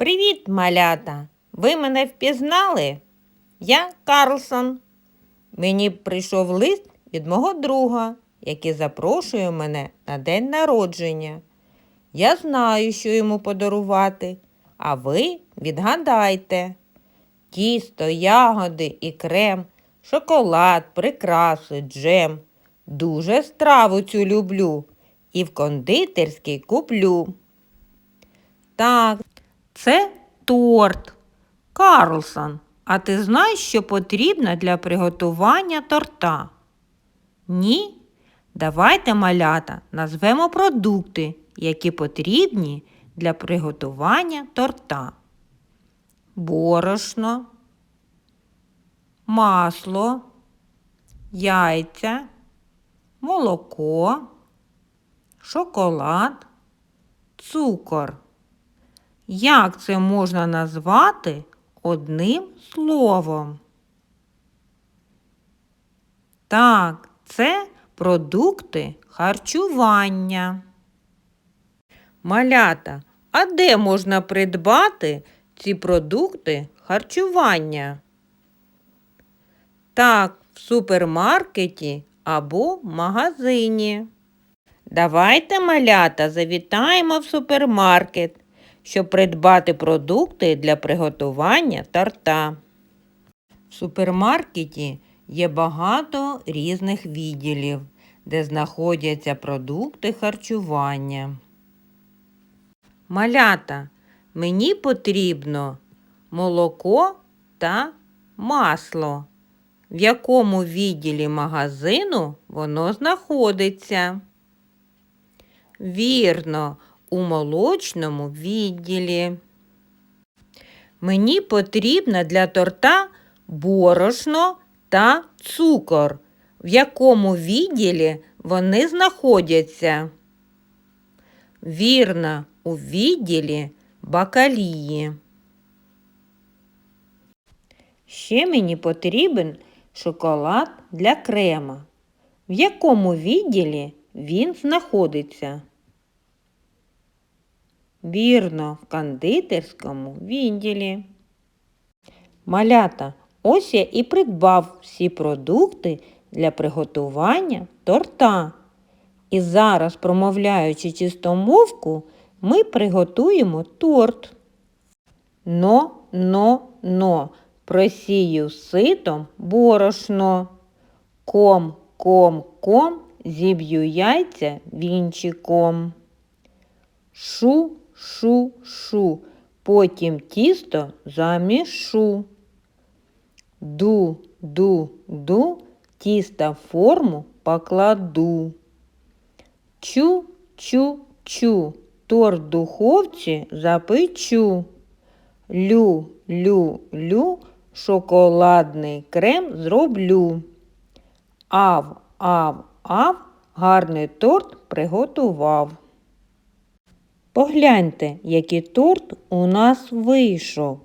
Привіт, малята! Ви мене впізнали? Я Карлсон. Мені прийшов лист від мого друга, який запрошує мене на день народження. Я знаю, що йому подарувати, а ви відгадайте. Тісто, ягоди і крем, шоколад, прикраси, джем. Дуже страву цю люблю і в кондитерській куплю. Так, це торт. Карлсон, а ти знаєш, що потрібно для приготування торта? Ні? Давайте, малята, назвемо продукти, які потрібні для приготування торта. Борошно, масло, яйця, молоко, шоколад, цукор. Як це можна назвати одним словом? Так, це продукти харчування. Малята, а де можна придбати ці продукти харчування? Так, в супермаркеті або магазині. Давайте, малята, завітаємо в супермаркет щоб придбати продукти для приготування торта. В супермаркеті є багато різних відділів, де знаходяться продукти харчування. Малята, мені потрібно молоко та масло. В якому відділі магазину воно знаходиться? Вірно, у молочному відділі. Мені потрібно для торта борошно та цукор, в якому відділі вони знаходяться. Вірно, у відділі бакалії. Ще мені потрібен шоколад для крема. В якому відділі він знаходиться? Вірно, в кондитерському відділі. Малята, ось я і придбав всі продукти для приготування торта. І зараз, промовляючи чистомовку, ми приготуємо торт. Но, но, но, просію ситом борошно. Ком, ком, ком, зіб'ю яйця вінчиком. Шу, шу-шу, потім тісто замішу. Ду, ду, ду, тісто в форму покладу. Чу, чу, чу, торт в духовці запечу. Лю, лю, лю, шоколадний крем зроблю. Ав, ав, ав, гарний торт приготував. Погляньте, який торт у нас вийшов.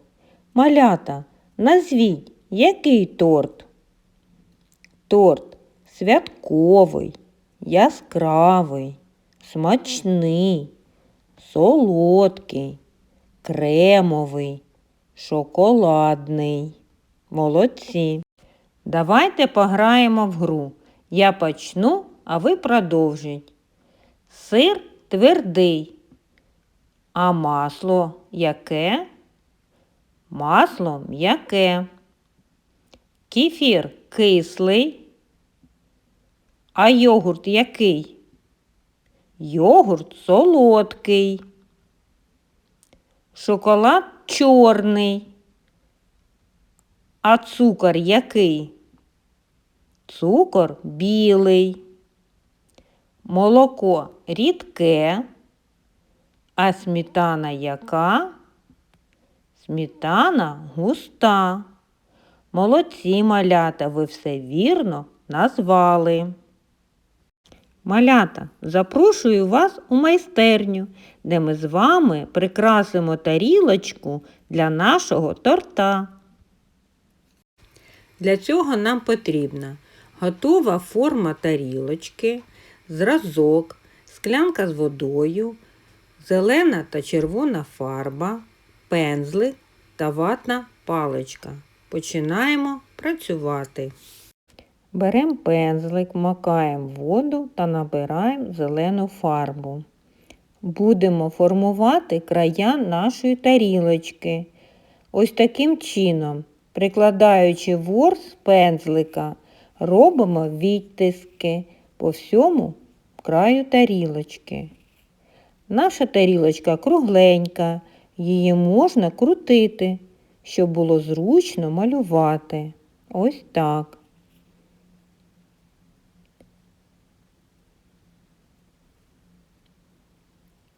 Малята, назвіть, який торт? Торт святковий, яскравий, смачний, солодкий, кремовий, шоколадний. Молодці. Давайте пограємо в гру. Я почну, а ви продовжіть. Сир твердий. А масло яке? Масло м'яке. Кефір кислий. А йогурт який? Йогурт солодкий. Шоколад чорний. А цукор який? Цукор білий. Молоко рідке. А сметана яка? Сметана густа. Молодці малята, ви все вірно назвали. Малята, запрошую вас у майстерню, де ми з вами прикрасимо тарілочку для нашого торта. Для цього нам потрібна готова форма тарілочки, зразок, склянка з водою, зелена та червона фарба, пензлик та ватна паличка. Починаємо працювати. Беремо пензлик, макаємо воду та набираємо зелену фарбу. Будемо формувати края нашої тарілочки. Ось таким чином, прикладаючи ворс пензлика, робимо відтиски по всьому краю тарілочки. Наша тарілочка кругленька, її можна крутити, щоб було зручно малювати. Ось так.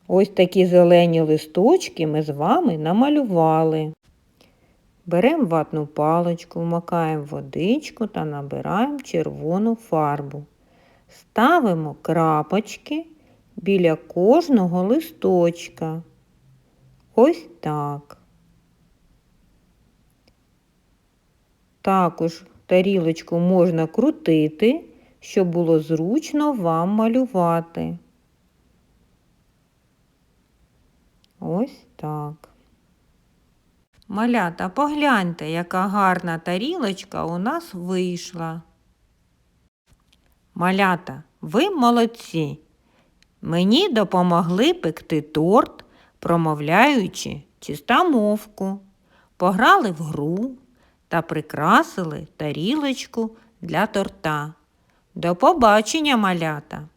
Ось такі зелені листочки ми з вами намалювали. Беремо ватну паличку, вмикаємо водичку та набираємо червону фарбу. Ставимо крапочки біля кожного листочка. Ось так. Також тарілочку можна крутити, щоб було зручно вам малювати. Ось так. Малята, погляньте, яка гарна тарілочка у нас вийшла. Малята, ви молодці. Мені допомогли пекти торт, промовляючи чистомовку, пограли в гру та прикрасили тарілочку для торта. До побачення, малята!